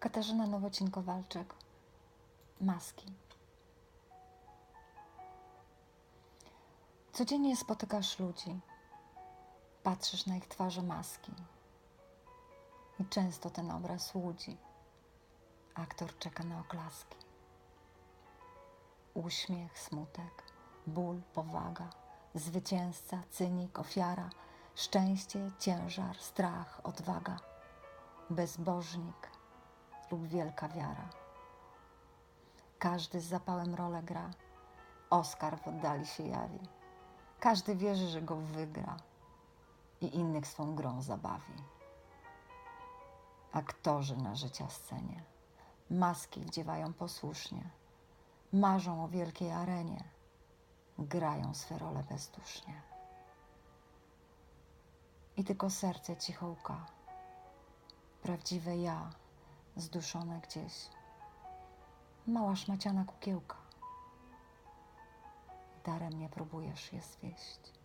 Katarzyna Nowocin-Kowalczyk. Maski. Codziennie spotykasz ludzi, patrzysz na ich twarze maski i często ten obraz łudzi. Aktor czeka na oklaski. Uśmiech, smutek, ból, powaga, zwycięzca, cynik, ofiara, szczęście, ciężar, strach, odwaga, bezbożnik lub wielka wiara. Każdy z zapałem rolę gra, Oskar w oddali się jawi. Każdy wierzy, że go wygra i innych swą grą zabawi. Aktorzy na życia scenie maski wdziewają posłusznie, marzą o wielkiej arenie, grają swe role bezdusznie. I tylko serce cicho łka, prawdziwe ja, zduszone gdzieś, mała szmaciana kukiełka. Darem nie próbujesz je zwieść.